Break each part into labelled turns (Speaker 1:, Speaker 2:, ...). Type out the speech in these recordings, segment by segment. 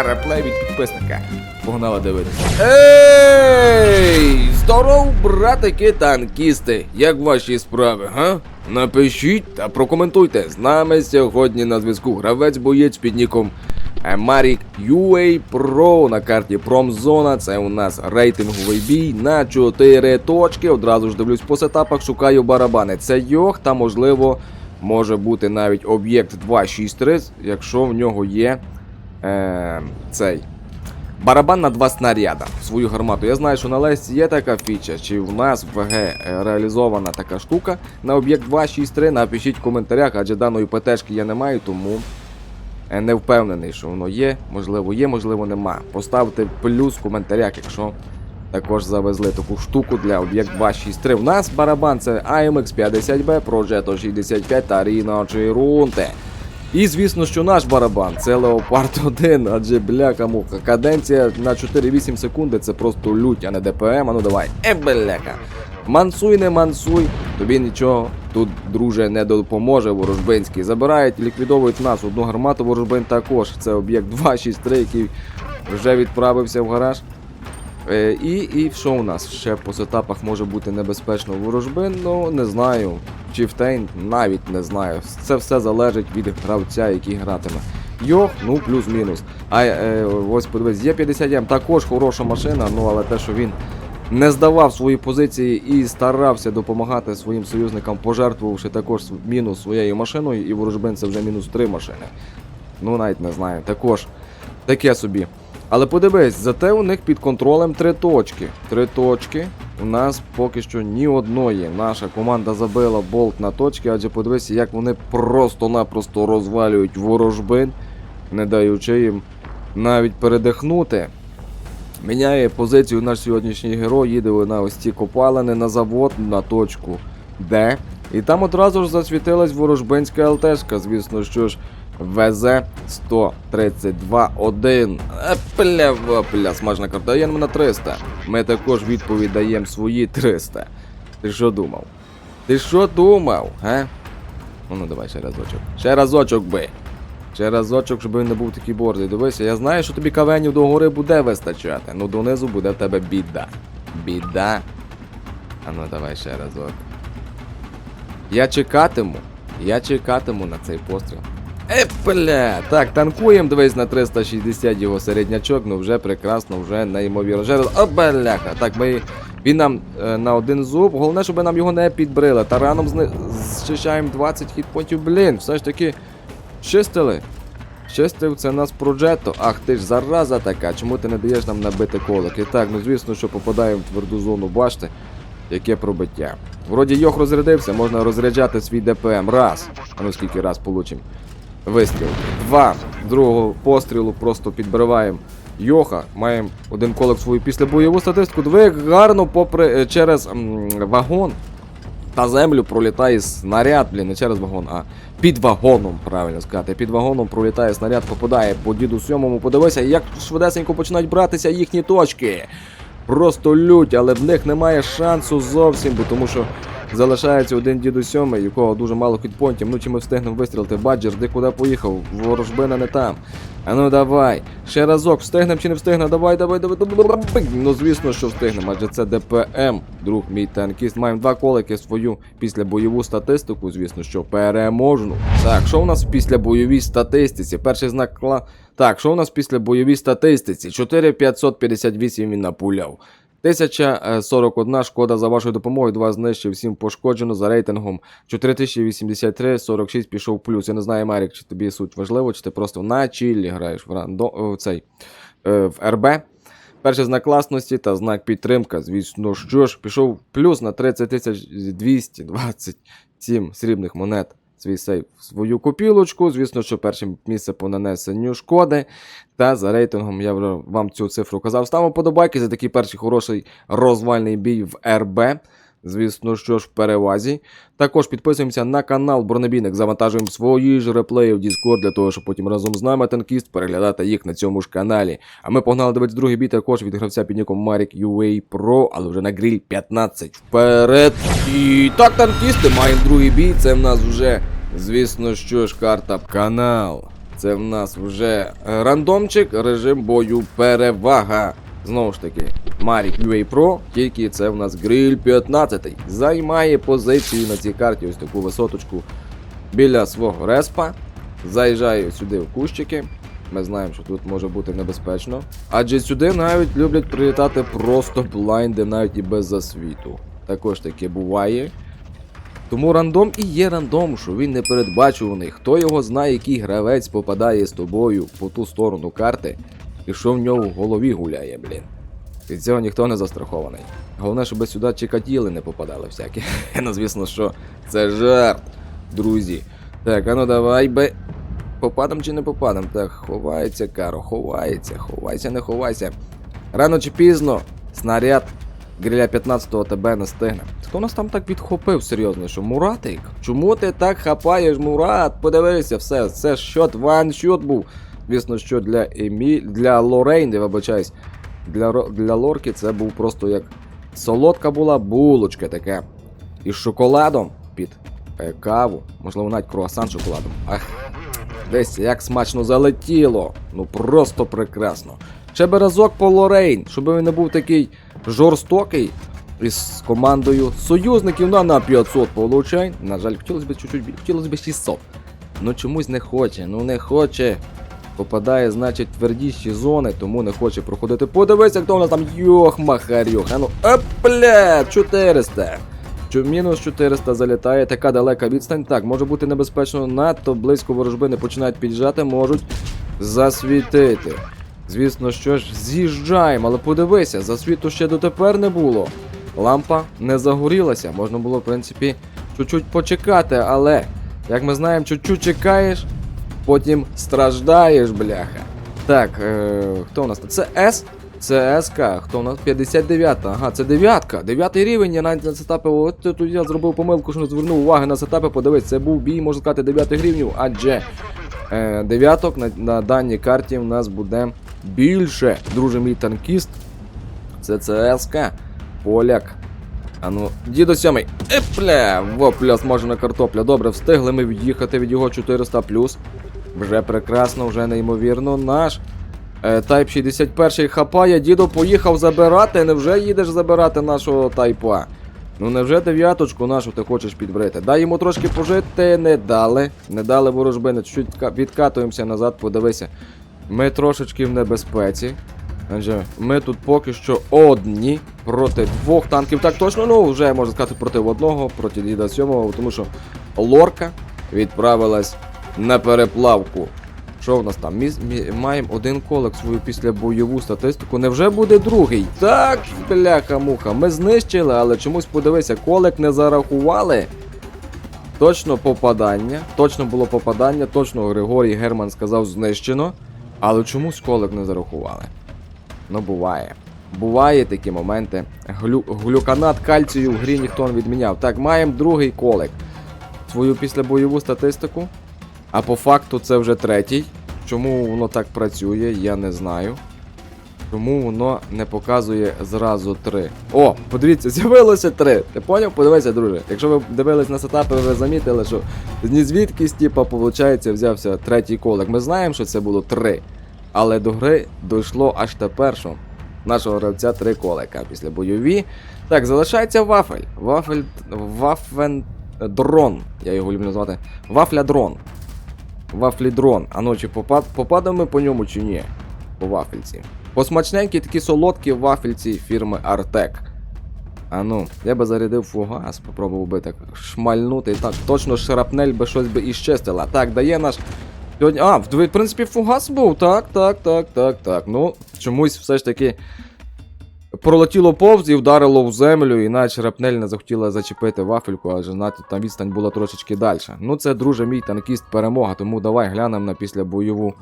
Speaker 1: Реплей від підписника. Погнали дивитися. Ей! Здоров, братики танкісти! Як ваші справи, га? Напишіть та прокоментуйте. З нами сьогодні на зв'язку гравець боєць під ніком Марік UA Pro на карті Промзона. Це у нас рейтинговий бій на 4 точки. Одразу ж дивлюсь по сетапах, шукаю барабани. Це йох, та можливо може бути навіть об'єкт 263, якщо в нього є е, цей. Барабан на два снаряда свою гармату. Я знаю, що на Лесті є така фіча, чи в нас в ВГ реалізована така штука на об'єкт 263. Напишіть в коментарях, адже даної ПТшки я не маю, тому е, не впевнений, що воно є. Можливо, є, можливо, нема. Поставте плюс в коментарях, якщо також завезли таку штуку для об'єкт 263. В нас барабан це AMX 50B, Progetto 65 та Rino Chirunte. І звісно, що наш барабан це Leopard 1, адже бляка муха. Каденція на 4-8 секунди це просто лють, а не ДПМ. А ну давай. Е, бляка. Мансуй, не мансуй, тобі нічого тут, друже, не допоможе ворожбинський. Забирають, ліквідовують нас одну гармату, ворожбин також. Це об'єкт 263, який вже відправився в гараж. Е, і, і що у нас ще по сетапах може бути небезпечно ворожбин? Ну не знаю. Чіфтейн навіть не знаю. Це все залежить від гравця, який гратиме. Йох, ну плюс-мінус. А е, ось подивись, є 50М також хороша машина, ну але те, що він не здавав свої позиції і старався допомагати своїм союзникам, пожертвувавши також мінус своєю машиною, і ворожбин це вже мінус 3 машини. Ну навіть не знаю. Також таке собі. Але подивись, зате у них під контролем три точки. Три точки. У нас поки що ні одної. Наша команда забила болт на точки, адже подивись, як вони просто-напросто розвалюють ворожбин, не даючи їм навіть передихнути. Міняє позицію наш сьогоднішній герой, їде на ось ці копалини на завод на точку Д. І там одразу ж засвітилась ворожбинська ЛТшка, звісно, що ж. ВЗ 132 1 Пля, пля, смажна карта. Даємо на 300. Ми також відповідь даємо свої 300. Ти що думав? Ти що думав, га? Ну, ну давай ще разочок. Ще разочок би. Ще разочок, щоб він не був такий борзий. Дивися, я знаю, що тобі кавенів до гори буде вистачати. Ну донизу буде в тебе біда. Біда. А ну давай ще разок. Я чекатиму. Я чекатиму на цей постріл. Е, бля, так, танкуємо, дивись на 360 його середнячок, ну вже прекрасно, вже неймовірно. Вже... О, так, ми... Він нам е, на один зуб, головне, щоб нам його не підбрили. Тараном зни... зчищаємо 20 хітпонтів, блін, все ж таки чистили. Чистив це нас проджето. Ах ти ж зараза така, чому ти не даєш нам набити колики? Так, ну звісно, що попадаємо в тверду зону, бачите, яке пробиття. Вроді йох розрядився, можна розряджати свій ДПМ. Раз. А ну скільки раз получимо. Вистріл. Два. Другого пострілу просто підбиваємо Йоха. Маємо один колик свою після бойову статистику. Диви, як гарно попри е, через м, вагон та землю пролітає снаряд, блін, не через вагон, а під вагоном, правильно сказати. Під вагоном пролітає снаряд, попадає по діду сьомому. Подивися, як швидесенько починають братися їхні точки. Просто лють, але в них немає шансу зовсім, бо тому що залишається один діду сьомий, якого дуже мало хітпонтів. Ну чи ми встигнемо вистрілити? Баджер, де куди поїхав? Ворожбина не там. А ну давай. Ще разок, встигнемо чи не встигнемо? Давай, давай, давай, давай. Ну звісно, що встигнемо, адже це ДПМ, друг мій танкіст. Маємо два колики свою після бойову статистику, звісно, що переможну. Так, що у нас після бойовій статистиці? Перший знак кла. Так, що у нас після бойовій статистиці? 4558 він напуляв. 1041 шкода за вашою допомогою, 2 знищив, 7 пошкоджено за рейтингом 4083, 46 пішов плюс. Я не знаю, Марік, чи тобі суть важливо, чи ти просто на чіллі граєш в, рандо, в цей, е, в РБ. Перший знак класності та знак підтримка. Звісно, що ж, пішов плюс на 30 227 срібних монет. Свій сейф свою копілочку. Звісно, що перше місце по нанесенню шкоди. Та за рейтингом я вже вам цю цифру казав. Ставимо подобайки за такий перший хороший розвальний бій в РБ. Звісно, що ж в перевазі. Також підписуємося на канал Бронебійник, завантажуємо свої ж реплеї в Discord для того, щоб потім разом з нами танкіст переглядати їх на цьому ж каналі. А ми погнали дивитися другий бій також від гравця під ніком Marik UA Pro, але вже на гриль 15. Вперед! І так, танкісти, маємо другий бій. Це в нас вже, звісно, що ж карта канал. Це в нас вже рандомчик, режим бою перевага. Знову ж таки, Mavic UA Pro, тільки це в нас гриль 15. Займає позицію на цій карті, ось таку висоточку біля свого респа. Заїжджає сюди в кущики. Ми знаємо, що тут може бути небезпечно. Адже сюди навіть люблять прилітати просто блайнди, навіть і без засвіту. Також таке буває. Тому рандом і є рандом, що він не передбачуваний. Хто його знає, який гравець попадає з тобою по ту сторону карти, і що в нього в голові гуляє, блін. Від цього ніхто не застрахований. Головне, щоб сюди чекатіли не попадали всякі. ну, звісно, що це жарт, друзі. Так, а ну давай би. Попадам чи не попадам? Так, ховається, Каро, ховається, ховайся, не ховайся. Рано чи пізно снаряд гриля 15-го тебе не стигне. Хто нас там так відхопив серйозно, що Муратик? Чому ти так хапаєш, Мурат? Подивися, все, це щот, ваншот був. Звісно, що для Емі... для Лорейн, не вибачаюсь, для, для Лорки це був просто як солодка була булочка така. Із шоколадом під е, каву, можливо, навіть круасан з шоколадом. Ах, десь як смачно залетіло. Ну просто прекрасно. Ще би по Лорейн, щоб він не був такий жорстокий із командою союзників на, на 500 получай. На жаль, хотілося б чуть-чуть хотілося б 600. Ну чомусь не хоче, ну не хоче. Попадає, значить, твердіші зони, тому не хоче проходити. Подивися, хто у нас там йох махарьох. А ну, опля, 400. Чу- Мінус 400 залітає, така далека відстань. Так, може бути небезпечно, надто близько ворожби не починають піджати, можуть засвітити. Звісно, що ж, з'їжджаємо, але подивися, засвіту ще дотепер не було. Лампа не загорілася, можна було, в принципі, чуть-чуть почекати, але, як ми знаємо, чуть-чуть чекаєш, потім страждаєш, бляха. Так, е, хто у нас? Це С? Це СК, хто у нас? 59-та. Ага, це дев'ятка. Дев'ятий рівень, я навіть на сетапі. От тут я зробив помилку, що не звернув уваги на сетапи. Подивись, це був бій, можна сказати, 9 рівнів, адже е, дев'яток на, на даній карті в нас буде більше. Друже мій танкіст. Це ЦСК. Поляк. А ну, дідо сьомий. Епля! Вопля, смажена картопля. Добре, встигли ми в'їхати від його 400 Вже прекрасно, вже неймовірно. Наш е, Type 61 хапає. Дідо поїхав забирати. Невже їдеш забирати нашого тайпа? Ну невже дев'яточку нашу ти хочеш підбрити? Дай йому трошки пожити, не дали. Не дали ворожбини. Чуть відкатуємося назад, подивися. Ми трошечки в небезпеці. Адже ми тут поки що одні проти двох танків. Так точно, ну вже можна сказати проти одного, проти діда сьомого, тому що лорка відправилась на переплавку. Що в нас там? Мі- Маємо один колек свою післябойову статистику. Невже буде другий? Так, бляха-муха. Ми знищили, але чомусь подивися, колек не зарахували. Точно попадання. Точно було попадання, точно Григорій Герман сказав знищено. Але чомусь колек не зарахували. Ну, буває. Буває такі моменти. Глю... Глюканат кальцію в грі ніхто не відміняв. Так, маємо другий колек. Свою післябойову статистику. А по факту це вже третій. Чому воно так працює, я не знаю. Чому воно не показує зразу три. О, подивіться, з'явилося три. Ти поняв? Подивися, друже. Якщо ви дивились на сетапи, ви замітили, що ні звідкись, типа, виходить, взявся третій колек. Ми знаємо, що це було три. Але до гри дійшло аж тепер, що нашого гравця три колека після бойові. Так, залишається вафель. Вафель. Вафен. Дрон. Я його люблю назвати. Вафля дрон. Вафлі дрон. А ну чи попад... попадемо по ньому чи ні? По вафельці. Посмачненькі такі солодкі вафельці фірми Артек. А ну, я би зарядив фугас, попробував би так шмальнути. Так, точно шрапнель би щось би і. Так, дає наш. А, в принципі, фугас був. Так, так, так, так, так. Ну, чомусь все ж таки пролетіло повз і вдарило в землю, і наче рапнель не захотіла зачепити вафельку, адже знати там відстань була трошечки далі. Ну, це, друже, мій танкіст перемога, тому давай глянемо на післябойову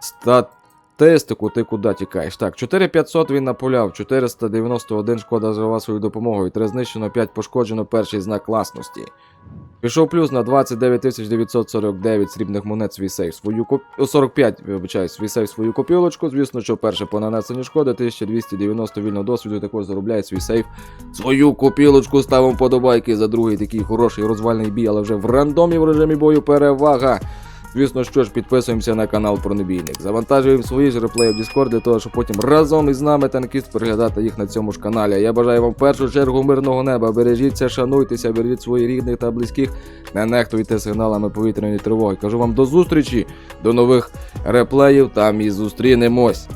Speaker 1: статистику. Ти куди тікаєш? Так, 4500 він напуляв, 491 шкода жива свою допомогою, 3 знищено, 5 пошкоджено, перший знак класності. Пішов плюс на 29 949 срібних монет свій сейф. Свою коп... 45, вибачаю, свій сейф свою копілочку. Звісно, що перше по нанесенню шкоди, 1290 вільного досвіду також заробляє свій сейф. Свою копілочку ставимо подобайки за другий такий хороший розвальний бій, але вже в рандомі в режимі бою перевага. Звісно, що ж, підписуємося на канал Пронебійник. Завантажуємо свої ж реплеї в Discord для того, щоб потім разом із нами танкіст переглядати їх на цьому ж каналі. Я бажаю вам в першу чергу мирного неба. Бережіться, шануйтеся, бережіть своїх рідних та близьких. Не нехтуйте сигналами повітряної тривоги. Кажу вам до зустрічі, до нових реплеїв. Там і зустрінемось.